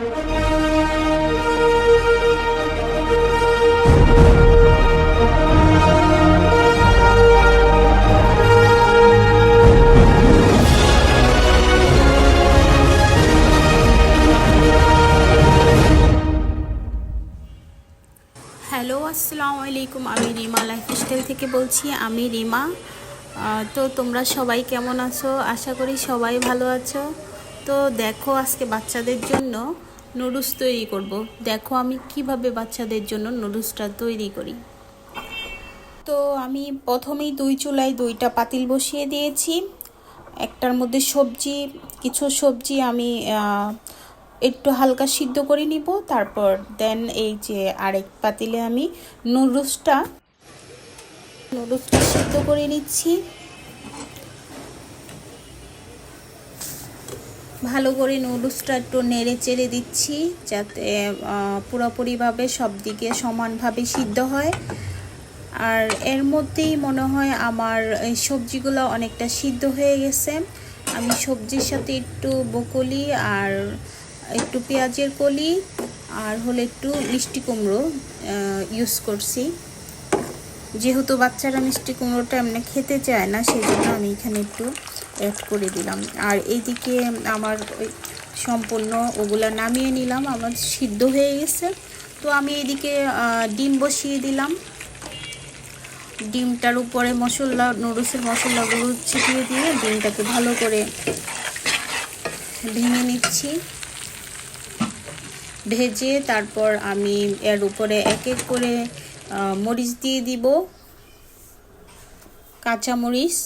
Hello, আসসালামু আলাইকুম। আমি রিমা লাইফস্টাইল থেকে বলছি। আমি রিমা। তো তোমরা সবাই কেমন আছো? আশা করি সবাই ভালো আছো। তো দেখো আজকে বাচ্চাদের জন্য নুডলস তৈরি করব। দেখো আমি কীভাবে বাচ্চাদের জন্য নুডলসটা তৈরি করি। তো আমি প্রথমেই দুই চুলায় দুইটা পাতিল বসিয়ে দিয়েছি। একটার মধ্যে সবজি, কিছু সবজি আমি একটু হালকা সিদ্ধ করে নিব। তারপর দেন এই যে আরেক পাতিলে আমি নুডলসটা নুডলসটা সিদ্ধ করে নিচ্ছি। ভালো করে নুডলসটা একটু নেড়ে চেড়ে দিচ্ছি যাতে পুরোপুরিভাবে সব দিকে সমানভাবে সিদ্ধ হয়। আর এর মধ্যেই মনে হয় আমার এই সবজিগুলো অনেকটা সিদ্ধ হয়ে গেছে। আমি সবজির সাথে একটু বকলি আর একটু পেঁয়াজের কলি আর হলো একটু মিষ্টি কুমড়ো ইউজ করছি। যেহেতু বাচ্চারা মিষ্টি কুমড়োটা এমনি খেতে চায় না সেই জন্য আমি এখানে একটু অ্যাড করে দিলাম। আর এইদিকে আমার সম্পূর্ণ ওগুলা নামিয়ে নিলাম, আমার সিদ্ধ হয়ে গেছে। তো আমি এদিকে ডিম বসিয়ে দিলাম। ডিমটার উপরে মশলা, নুডলসের মশলাগুলো ছিটিয়ে দিয়ে ডিমটাকে ভালো করে ভেঙে নিচ্ছি। ভেজে তারপর আমি এর উপরে এক এক করে মরিচ দিয়ে দিব। কাঁচা মরিচ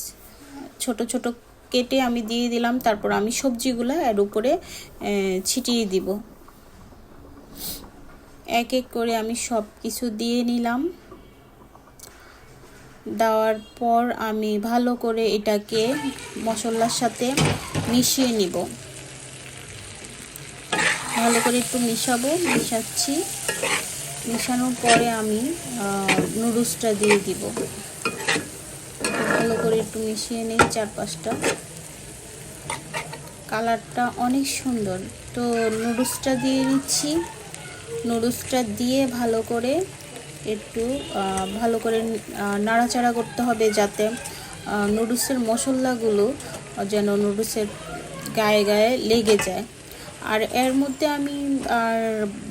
ছোট ছোট কেটে আমি দিয়ে দিলাম, তারপর আমি সবজিগুলো এর উপরে ছিটিয়ে দিব। এক এক করে আমি সব কিছু দিয়ে নিলাম। দেওয়ার পর আমি ভালো করে এটাকে মশলার সাথে মিশিয়ে নিব। ভালো করে একটু মিশাবো, মিশাচ্ছি। মিশানোর পরে আমি নুডলসটা দিয়ে দিব। একটু মিশিয়ে নিই চার পাঁচটা কালারটা অনেক সুন্দর। তো নুডলসটা দিয়ে নিচ্ছি নুডলসটা দিয়ে ভালো করে একটু ভালো করে নাড়াচাড়া করতে হবে যাতে নুডলসের মশলাগুলো যেন নুডলসের গায়ে গায়ে লেগে যায়। আর এর মধ্যে আমি আর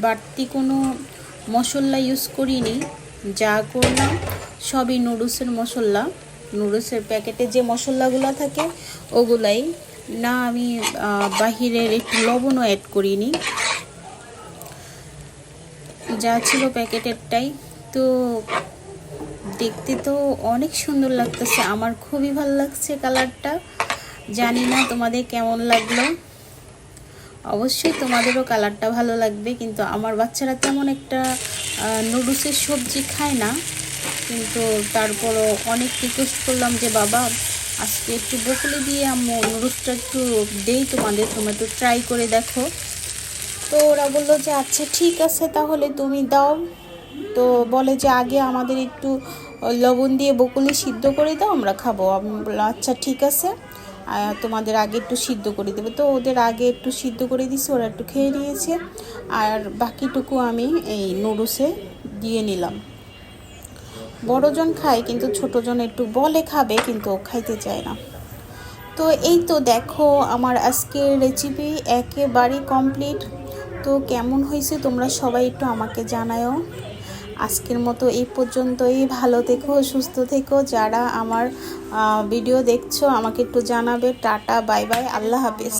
বাড়তি কোনো মশলা ইউজ করিনি। যা করলাম সবই নুডলসের মশলা। নুডলসের প্যাকেটে যে মশলাগুলো থাকে, ওগুলাই। না, আমি বাহিরের একটু লবণও অ্যাড করিনি। যা ছিল প্যাকেটেরটাই। তো, দেখতে তো অনেক সুন্দর লাগতেছে। আমার খুবই ভালো লাগছে কালারটা। জানি না তোমাদের কেমন লাগল। অবশ্যই তোমাদেরও কালারটা ভালো লাগবে, কিন্তু আমার বাচ্চারা তেমন একটা নুডলসের সবজি খায় না। কিন্তু তারপরও অনেক রিকোয়েস্ট করলাম যে, বাবা, আজকে একটু বকুলি দিয়ে আম্মু নুডলসটা একটু দেই তোমাদের, তোমরা একটু ট্রাই করে দেখো। তো ওরা বলল যে আচ্ছা ঠিক আছে, তাহলে তুমি দাও। তো বলে যে, আগে আমাদের একটু লবণ দিয়ে বকুলি সিদ্ধ করে দাও, আমরা খাব। আমি বললাম আচ্ছা ঠিক আছে তোমাদের আগে একটু সিদ্ধ করে দেবে। তো ওদের আগে একটু সিদ্ধ করে দিছি, ওরা একটু খেয়ে নিয়েছে, আর বাকিটুকু আমি এই নুডলসে দিয়ে নিলাম। বড়জন খায়, কিন্তু ছোটজন একটু বলে খাবে, কিন্তু খাইতে চায় না। তো এই তো দেখো আমার আজকের রেসিপি একেবারে কমপ্লিট তো কেমন হয়েছে তোমরা সবাই একটু আমাকে জানায়ও আজকের মতো এই পর্যন্তই। ভালো থেকো, সুস্থ থেকো। যারা আমার ভিডিও দেখছ, আমাকে একটু জানাবে। টাটা বাই বাই আল্লাহ হাফেজ।